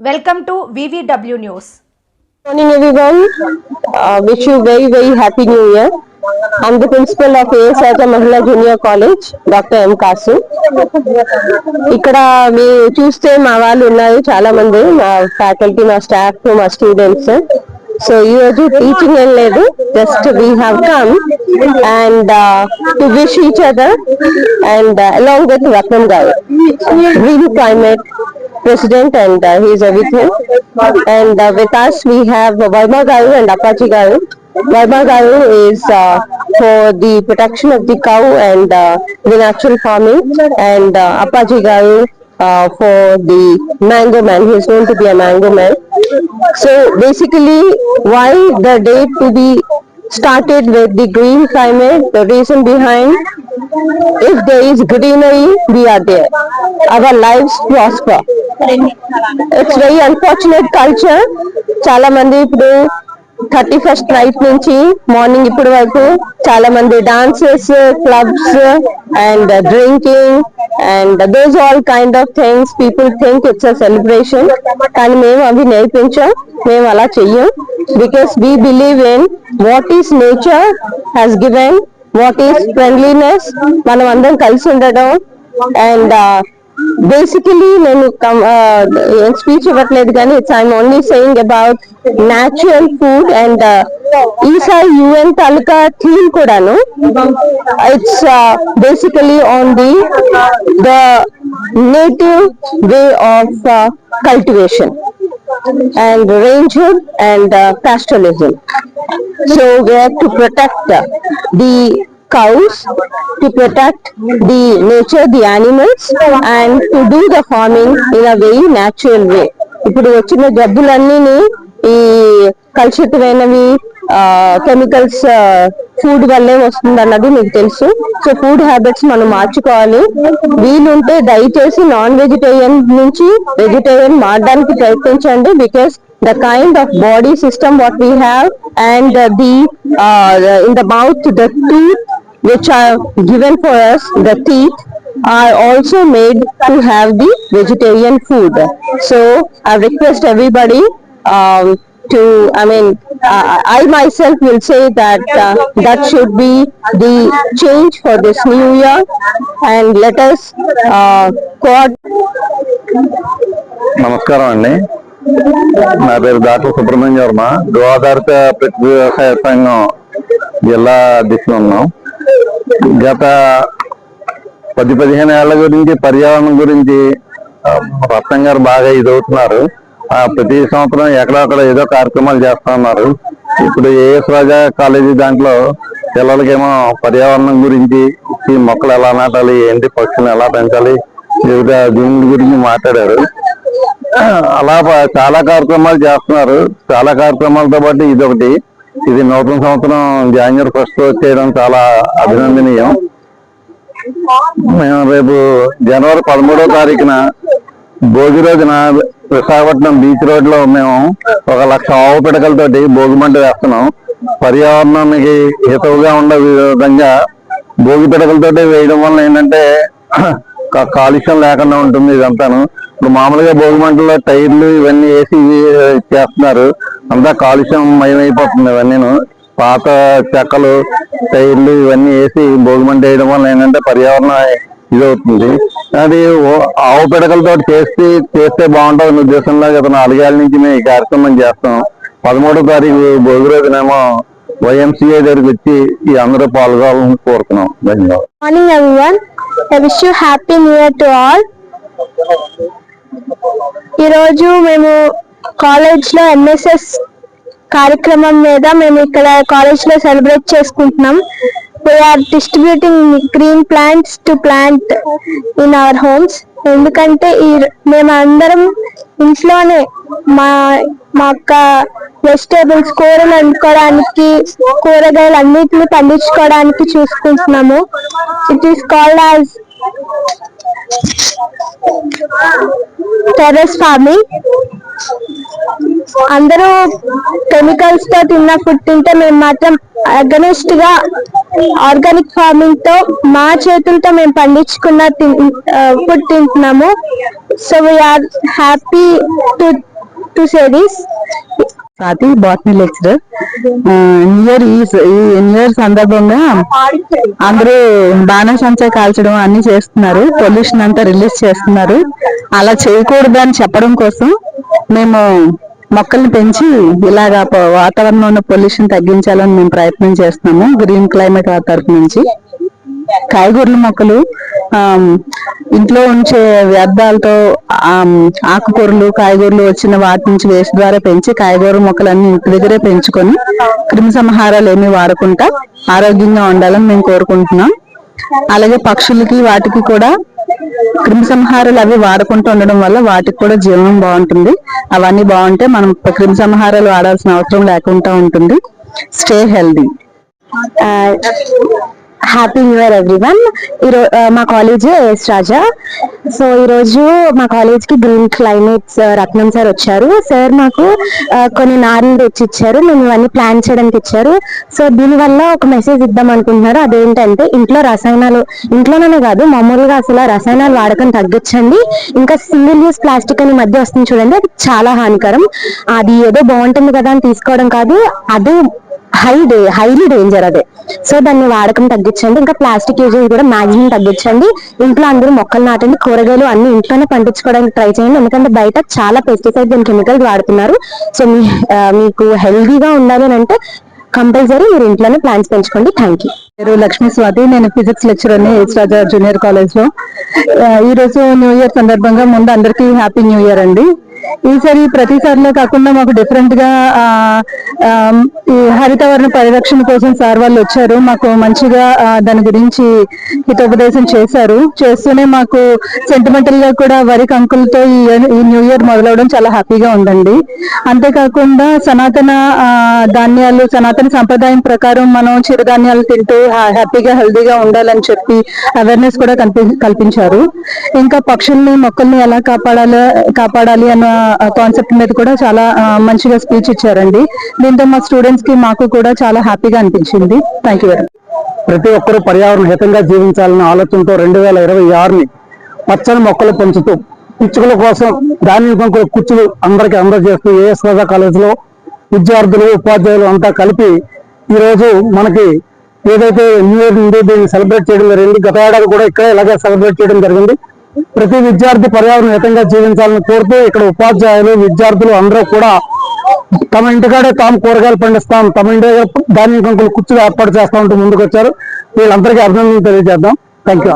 Welcome to VVW news morning everyone wish you very very happy new year and the principal of ASR మహిళా junior college doctor M Kasu ఇక్కడ మీ చూస్తే మా వాళ్ళు ఉన్నారు చాలా మంది మా ఫ్యాకల్టీ మా స్టాఫ్ మా స్టూడెంట్స్ సో ఈ రోజు టీచింగ్ ఏం లేదు just we have come and to wish each other and along with Ratnam garu re climate president and uh, he is uh, with him. And uh, with us we have Varma Garu and Apache Garu. Varma Garu is uh, for the protection of the cow and uh, the natural farming and uh, Apache Garu uh, for the mango man. He is known to be a mango man. So basically why the date to be started with the green climate, the reason behind if there is greenery, we are there. Our lives prosper. It's very unfortunate culture చాలా మంది ఇప్పుడు thirty first night నుంచి morning ఇప్పటి వరకు చాలా మంది dances clubs and drinking and those all kind of things people think it's a celebration కానీ మేము అవి నేర్పించాం మేము అలా చెయ్యం because we believe in what is nature has given what is friendliness మనం అందరం కలిసి ఉండడం అండ్ uh, బేసికలీ నేను స్పీచ్ uh, ఇవ్వట్లేదు కానీ it's I'm only saying about natural food and ఈసారి యుఎన్ తాలూకా థీమ్ కూడాను it's basically on the the native way of cultivation and range and uh. So where to protect the cows, to protect the nature, the animals, and to do the farming in a very natural way. ఇప్పుడు వచ్చిన జబ్బులన్నీ ఈ కలుషితమైనవి chemicals food వల్లే వస్తుంది అన్నది మీకు తెలుసు so food habits మనం మార్చుకోవాలి వీలుంటే దయచేసి నాన్ వెజిటేరియన్ నుంచి వెజిటేరియన్ మారడానికి ప్రయత్నించండి because the kind of body system what we have and the in the mouth the tooth which are given for us, the teeth, are also made to have the vegetarian food. So I request everybody um, to, I mean, uh, I myself will say that uh, that should be the change for this new year. And let us uh, నమస్కారం అండి. నా పేరు doctor Subrahmanya Varma గోదావరిత ప్రతి వ్యవసాయ సంఘం జిల్లా అధ్యక్షులు ఉన్నాం. గత పది పదిహేను ఏళ్ళ గురించి పర్యావరణం గురించి రత్నం గారు బాగా ఇదవుతున్నారు. ప్రతి సంవత్సరం ఎక్కడక్కడ ఏదో కార్యక్రమాలు చేస్తా ఉన్నారు. ఇప్పుడు ఏఎస్ రాజా కాలేజీ దాంట్లో పిల్లలకేమో పర్యావరణం గురించి ఈ మొక్కలు ఎలా నాటాలి ఏంటి పక్షులను ఎలా పెంచాలి వివిధ దీని గురించి మాట్లాడారు. అలా చాలా కార్యక్రమాలు చేస్తున్నారు. చాలా కార్యక్రమాలతో పాటు ఇది ఒకటి ఇది నూతన సంవత్సరం జనవరి ఫస్ట్ చేయడం చాలా అభినందనీయం. మేము రేపు జనవరి పదమూడో తారీఖున భోగి రోజున విశాఖపట్నం బీచ్ రోడ్లో మేము ఒక లక్ష ఆవు పిడకలతోటి భోగి మంట వేస్తున్నాం. పర్యావరణానికి హితవుగా ఉండే విధంగా భోగి పిడకలతోటి వేయడం వల్ల ఏంటంటే కాలుష్యం లేకుండా ఉంటుంది ఇదంతాను. ఇప్పుడు మామూలుగా భోగి మంటలో టైర్లు ఇవన్నీ వేసి చేస్తున్నారు. అంతా కాలుష్యం మయమైపోతుంది ఇవన్నీ పాత చెక్కలు టైర్లు ఇవన్నీ వేసి భోగి మంట వేయడం వల్ల ఏంటంటే పర్యావరణ ఇది అవుతుంది అది ఆవు పిడకలతో చేస్తే చేస్తే బాగుంటుంది. ఉద్దేశంలో గత నాలుగేళ్ళ నుంచి మేము ఈ కార్యక్రమం చేస్తాం పదమూడో తారీఖు భోగి రోజునేమో వైఎంసీఏ దగ్గరికి వచ్చి ఈ అందరూ పాల్గొనాలని కోరుతున్నాం. ధన్యవాదాలు. Morning everyone I wish you happy new year to all ఈరోజు మేము కాలేజ్లో ఎంఎస్ఎస్ కార్యక్రమం మీద మేము ఇక్కడ కాలేజ్లో సెలబ్రేట్ చేసుకుంటున్నాం. We are distributing green plants to plant in our homes ఎందుకంటే ఈ మేము అందరం ఇంట్లోనే మా మా యొక్క వెజిటేబుల్స్ కూరలు వండుకోవడానికి కూరగాయలు అన్నిటిని పండించుకోవడానికి చూసుకుంటున్నాము. It is called as terrace farming అందరూ కెమికల్స్తో తిన్న ఫుడ్ తింటే మేము మాత్రం అగనెస్ట్గా ఆర్గానిక్ ఫార్మింగ్తో మా చేతులతో మేము పండించుకున్న ఫుడ్ తింటున్నాము. So we are happy to to say this Swathi botany lecturer year ఈ ఈ న్యూ ఇయర్ సందర్భంగా అందరూ బాణసంచా కాల్చడం అన్ని చేస్తున్నారు. పొల్యూషన్ అంతా రిలీజ్ చేస్తున్నారు. అలా చేయకూడదు అని చెప్పడం కోసం మేము మొక్కల్ని పెంచి ఇలాగా వాతావరణంలో ఉన్న పొల్యూషన్ తగ్గించాలని మేము ప్రయత్నం చేస్తున్నాము గ్రీన్ క్లైమేట్ తరఫు నుంచి. కాయగూరల మొక్కలు ఇంట్లో ఉంచే వ్యర్థాలతో ఆకుకూరలు కాయగూరలు వచ్చిన వాటి నుంచి వేస్ట్ ద్వారా పెంచి కాయగూర మొక్కలన్నీ ఇంటి దగ్గరే పెంచుకొని క్రిమి సంహారాలు ఏమీ వాడకుండా ఆరోగ్యంగా ఉండాలని మేము కోరుకుంటున్నాం. అలాగే పక్షులకి వాటికి కూడా క్రిమిసంహారాలు అవి వాడకుండా ఉండడం వల్ల వాటికి కూడా జీవనం బాగుంటుంది. అవన్నీ బాగుంటే మనం క్రిమిసంహారాలు వాడాల్సిన అవసరం లేకుండా ఉంటుంది. Stay healthy happy new year everyone ఈరోజు మా కాలేజ్ ఎస్ రాజా సో ఈరోజు మా కాలేజ్కి గ్రీన్ క్లైమేట్స్ రత్నం సార్ వచ్చారు. సార్ మాకు uh, కొన్ని నారులు తెచ్చి ఇచ్చారు. మేము ఇవన్నీ ప్లాన్ చేయడానికి ఇచ్చారు. సో దీనివల్ల ఒక మెసేజ్ ఇద్దాం అనుకుంటున్నారు? అదేంటంటే ఇంట్లో రసాయనాలు ఇంట్లోనే కాదు మామూలుగా అసలు రసాయనాలు వాడకం తగ్గించండి ఇంకా సింగిల్ యూస్ ప్లాస్టిక్ అని మధ్య వస్తుంది చూడండి. అది చాలా హానికరం. అది ఏదో బాగుంటుంది కదా అని తీసుకోవడం కాదు. అదే హై డే హైలీ డేంజర్ అదే. సో దాన్ని వాడకం తగ్గించండి. ఇంకా ప్లాస్టిక్ యూజెస్ కూడా మాక్సిమం తగ్గించండి. ఇంట్లో అందరూ మొక్కలు నాటండి కూరగాయలు అన్ని ఇంట్లోనే పండించుకోవడానికి ట్రై చేయండి. ఎందుకంటే బయట చాలా పెస్టిసైడ్స్ అండ్ కెమికల్స్ వాడుతున్నారు. సో మీ మీకు హెల్దీగా ఉండాలి అని అంటే కంపల్సరీ మీరు ఇంట్లోనే ప్లాంట్స్ పెంచుకోండి. థ్యాంక్ యూ పేరు లక్ష్మీ స్వాతి నేను ఫిజిక్స్ లెక్చరర్ని హెచ్ రాజా జూనియర్ కాలేజ్లో. ఈ రోజు న్యూ ఇయర్ సందర్భంగా ముందు అందరికీ హ్యాపీ న్యూ ఇయర్ అండి. ఈసారి ప్రతిసారిలో కాకుండా మాకు డిఫరెంట్గా ఆ, హరితవర్ణ పరిరక్షణ కోసం సార్ వాళ్ళు వచ్చారు. మాకు మంచిగా దాని గురించి హితోపదేశం చేశారు. చేస్తూనే మాకు సెంటిమెంటల్గా కూడా వరి కంకులతో ఈ న్యూ ఇయర్ మొదలవడం చాలా హ్యాపీగా ఉందండి. అంతేకాకుండా సనాతన ఆ, ధాన్యాలు సనాతన సంప్రదాయం ప్రకారం మనం చిరుధాన్యాలు తింటూ హ్యాపీగా హెల్దీగా ఉండాలని చెప్పి అవేర్నెస్ కూడా కల్పించారు. ఇంకా పక్షుల్ని మొక్కల్ని ఎలా కాపాడాలి కాపాడాలి అన్న కాన్సెప్ట్ మీద కూడా చాలా మంచిగా స్పీచ్ ఇచ్చారండి. దీంతో మా స్టూడెంట్స్కి మాకు కూడా చాలా హ్యాపీగా అనిపించింది. థ్యాంక్ యూ వెరీ ప్రతి ఒక్కరూ పర్యావరణ హితంగా జీవించాలన్న ఆలోచనతో రెండు వేల ఇరవై ఆరుని పచ్చని మొక్కలు పెంచుతూ పిచ్చుకల కోసం ధాన్య పంకుల కుచ్చులు అందరికీ అందజేస్తూ ఏఎస్ రాజా కాలేజీలో విద్యార్థులు ఉపాధ్యాయులు అంతా కలిపి ఈ రోజు మనకి ఏదైతే న్యూ ఇయర్ ఉంది దీన్ని సెలబ్రేట్ చేయడం జరిగింది గత ఏడాది కూడా ఇక్కడ ఇలాగే సెలబ్రేట్ చేయడం జరిగింది. ప్రతి విద్యార్థి పర్యావరణ హితంగా జీవించాలని కోరుతూ ఇక్కడ ఉపాధ్యాయులు విద్యార్థులు అందరూ కూడా తమ ఇంటికాడే తాము కూరగాయలు పండిస్తాం తమ ఇంటి దగ్గర ధాన్యం కంకులు కుర్చీలు ఏర్పాటు చేస్తామంటూ ముందుకు వచ్చారు వీళ్ళందరికీ అభినందనలు తెలియజేద్దాం. Thank you